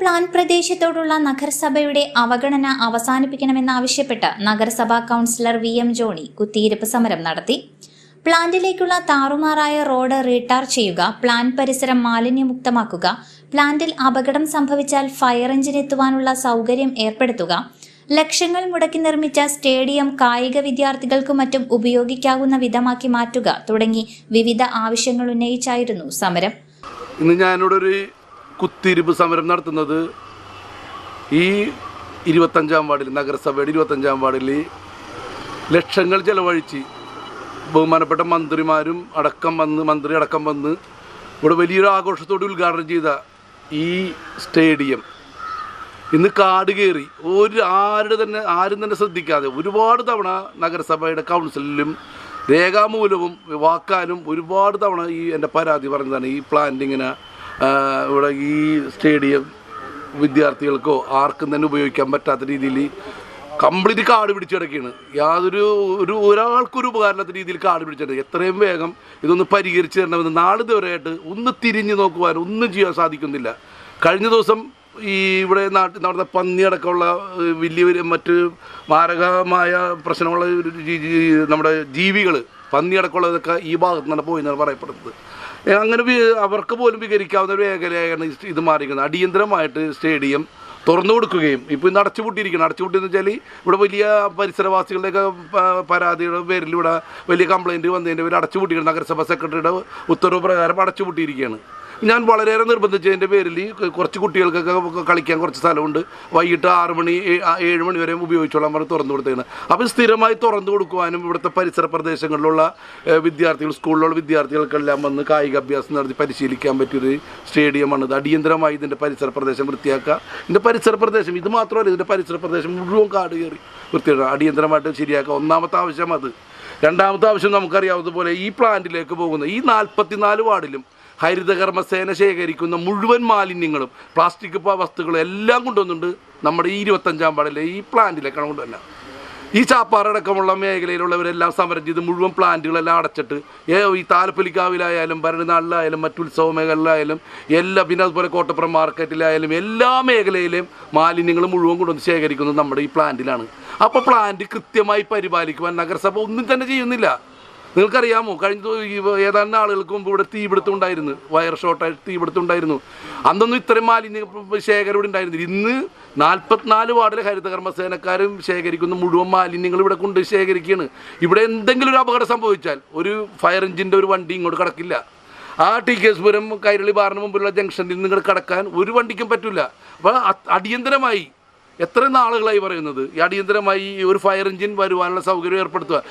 Plan പ്രദേശത്തോടുള്ള നഗരസഭയുടെ അവഗണന അവസാനിപ്പിക്കണമെന്നാവശ്യപ്പെട്ട് നഗരസഭാ കൗൺസിലർ വി എം ജോണി കുത്തിയിരിപ്പ് സമരം നടത്തി. പ്ലാന്റിലേക്കുള്ള താറുമാറായ റോഡ് റീടാർ ചെയ്യുക പ്ലാൻ പരിസരം മാലിന്യമുക്തമാക്കുക പ്ലാന്റിൽ അപകടം സംഭവിച്ചാൽ ഫയർ എഞ്ചിൻ എത്തുവാനുള്ള സൗകര്യം ഏർപ്പെടുത്തുക ലക്ഷങ്ങൾ മുടക്കി നിർമ്മിച്ച സ്റ്റേഡിയം കായിക വിദ്യാർത്ഥികൾക്കും മറ്റും ഉപയോഗിക്കാവുന്ന വിധമാക്കി മാറ്റുക തുടങ്ങി വിവിധ ആവശ്യങ്ങൾ ഉന്നയിച്ചായിരുന്നു സമരം. ഇന്ന് ഞാനിവിടെ ഒരു കുത്തിരിപ്പ് സമരം നടത്തുന്നത് ഈ ഇരുപത്തഞ്ചാം വാർഡിൽ നഗരസഭയുടെ ഇരുപത്തഞ്ചാം വാർഡിൽ ലക്ഷങ്ങൾ ചെലവഴിച്ച് ബഹുമാനപ്പെട്ട മന്ത്രിമാരും അടക്കം വന്ന് മന്ത്രി അടക്കം വന്ന് ഇവിടെ വലിയൊരു ആഘോഷത്തോടെ ഉദ്ഘാടനം ചെയ്ത ഈ സ്റ്റേഡിയം. ഇന്ന് കാട് കയറി ഒരു ആരുടെ തന്നെ ആരും തന്നെ ശ്രദ്ധിക്കാതെ ഒരുപാട് തവണ നഗരസഭയുടെ കൗൺസിലിലും രേഖാമൂലവും വാക്കാലും ഒരുപാട് തവണ ഈ എന്റെ പരാതി പറഞ്ഞതാണ് ഈ പ്ലാന്റ് ഇങ്ങനെ ആ, ഇവിടെ ഈ സ്റ്റേഡിയം വിദ്യാർത്ഥികൾക്കോ ആർക്കും തന്നെ ഉപയോഗിക്കാൻ പറ്റാത്ത രീതിയിൽ കംപ്ലീറ്റ് കാട് പിടിച്ചു കിടക്കുകയാണ്. യാതൊരു ഒരു ഒരാൾക്കൊരു ഉപകാരമില്ലാത്ത രീതിയിൽ കാട് പിടിച്ചിട്ടുണ്ട് എത്രയും വേഗം ഇതൊന്ന് പരിഹരിച്ച് തരണമെന്ന് നാല് ഇതുവരെയായിട്ട് ഒന്ന് തിരിഞ്ഞു നോക്കുവാൻ ഒന്നും ചെയ്യാൻ സാധിക്കുന്നില്ല. കഴിഞ്ഞ ദിവസം ഈ ഇവിടെ നാട്ടിൽ നടന്ന പന്നിയടക്കമുള്ള അടക്കമുള്ള വലിയ മറ്റ് മാരകമായ പ്രശ്നമുള്ള നമ്മുടെ ജീവികൾ പന്നിയടക്കമുള്ളതൊക്കെ ഈ ഭാഗത്ത് നിന്നാണ് പോയി എന്നാണ് പറയപ്പെടുന്നത്. അങ്ങനെ അവർക്ക് പോലും വികരിക്കാവുന്ന ഒരു മേഖലയാണ് ഇത് മാറിയിരിക്കുന്നത്. അടിയന്തരമായിട്ട് സ്റ്റേഡിയം തുറന്നു കൊടുക്കുകയും ഇപ്പോൾ ഇന്ന് അടച്ചുപൂട്ടിയിരിക്കണം അടച്ചുപൂട്ടിയെന്ന് വെച്ചാൽ ഇവിടെ വലിയ പരിസരവാസികളുടെയൊക്കെ പരാതിയുടെ പേരിൽ ഇവിടെ വലിയ കംപ്ലയിന്റ് വന്നതിന്റെ പേര് അടച്ചുപൂട്ടിയിരിക്കണം നഗരസഭാ സെക്രട്ടറിയുടെ ഉത്തരവ് പ്രകാരം അടച്ചുപൂട്ടിയിരിക്കുകയാണ്. ഞാൻ വളരെയേറെ നിർബന്ധിച്ചതിന്റെ പേരിൽ കുറച്ച് കുട്ടികൾക്കൊക്കെ കളിക്കാൻ കുറച്ച് സ്ഥലമുണ്ട്. വൈകിട്ട് ആറ് മണി ഏഴ് മണി വരെ ഉപയോഗിച്ചോളാൻ പറഞ്ഞ് തുറന്നു കൊടുത്തതാണ് അപ്പോൾ സ്ഥിരമായി തുറന്നു കൊടുക്കുവാനും ഇവിടുത്തെ പരിസര പ്രദേശങ്ങളിലുള്ള വിദ്യാർത്ഥികൾ സ്കൂളിലുള്ള വിദ്യാർത്ഥികൾക്കെല്ലാം വന്ന് കായിക അഭ്യാസം നടത്തി പരിശീലിക്കാൻ പറ്റിയൊരു സ്റ്റേഡിയമാണ് ഇത്. അടിയന്തരമായി ഇതിന്റെ പരിസര പ്രദേശം വൃത്തിയാക്കുക. ഇതിന്റെ പരിസര പ്രദേശം ഇത് മാത്രമല്ല ഇതിന്റെ പരിസര പ്രദേശം മുഴുവൻ കാട് കയറി വൃത്തിയാക്കുക. അടിയന്തരമായിട്ട് ശരിയാക്കുക. ഒന്നാമത്തെ ആവശ്യം അത്. രണ്ടാമത്തെ ആവശ്യം നമുക്കറിയാവുന്നതുപോലെ ഈ പ്ലാന്റിലേക്ക് പോകുന്ന ഈ നാൽപ്പത്തിനാല് വാർഡിലും ഹരിതകർമ്മസേന ശേഖരിക്കുന്ന മുഴുവൻ മാലിന്യങ്ങളും പ്ലാസ്റ്റിക് വസ്തുക്കളും എല്ലാം കൊണ്ടുവന്നുണ്ട് നമ്മുടെ ഈ ഇരുപത്തഞ്ചാം പാടിലെ ഈ പ്ലാന്റിലേക്കാണ് കൊണ്ടുവന്നത് ഈ ചാപ്പാറടക്കമുള്ള മേഖലയിലുള്ളവരെല്ലാം സമരം ചെയ്ത് മുഴുവൻ പ്ലാന്റുകളെല്ലാം അടച്ചിട്ട് ഏ ഈ താലപ്പൊലിക്കാവിലായാലും ഭരണനാളിലായാലും മറ്റു ഉത്സവ മേഖലയിലായാലും എല്ലാ പിന്നെ അതുപോലെ കോട്ടപ്പുറം മാർക്കറ്റിലായാലും എല്ലാ മേഖലയിലെയും മാലിന്യങ്ങൾ മുഴുവൻ കൊണ്ടുവന്ന് ശേഖരിക്കുന്നത് നമ്മുടെ ഈ പ്ലാന്റിലാണ് അപ്പോൾ പ്ലാന്റ് കൃത്യമായി പരിപാലിക്കുവാൻ നഗരസഭ ഒന്നും തന്നെ ചെയ്യുന്നില്ല. നിങ്ങൾക്കറിയാമോ കഴിഞ്ഞ ഏതാണ്ട് നാളുകൾക്ക് മുമ്പ് ഇവിടെ തീപിടുത്തം ഉണ്ടായിരുന്നു. വയർ ഷോർട്ടായിട്ട് തീപിടുത്തം ഉണ്ടായിരുന്നു. അന്നൊന്നും ഇത്രയും മാലിന്യ ശേഖരം ഇവിടെ ഉണ്ടായിരുന്നില്ല. ഇന്ന് നാൽപ്പത്തിനാല് വാർഡിലെ ഹരിതകർമ്മസേനക്കാരും ശേഖരിക്കുന്ന മുഴുവൻ മാലിന്യങ്ങൾ ഇവിടെ കൊണ്ട് ശേഖരിക്കുകയാണ്. ഇവിടെ എന്തെങ്കിലും ഒരു അപകടം സംഭവിച്ചാൽ ഒരു ഫയർ എഞ്ചിന്റെ ഒരു വണ്ടി ഇങ്ങോട്ട് കടക്കില്ല. ആ T K S Puram Kairali ബാറിന് മുമ്പിലുള്ള ജംഗ്ഷനിൽ നിങ്ങൾ കിടക്കാൻ ഒരു വണ്ടിക്കും പറ്റില്ല അപ്പോൾ അടിയന്തരമായി എത്ര നാളുകളായി പറയുന്നത്? ഈ അടിയന്തരമായി ഒരു ഫയർ എഞ്ചിൻ വരുവാനുള്ള സൗകര്യം ഏർപ്പെടുത്തുക.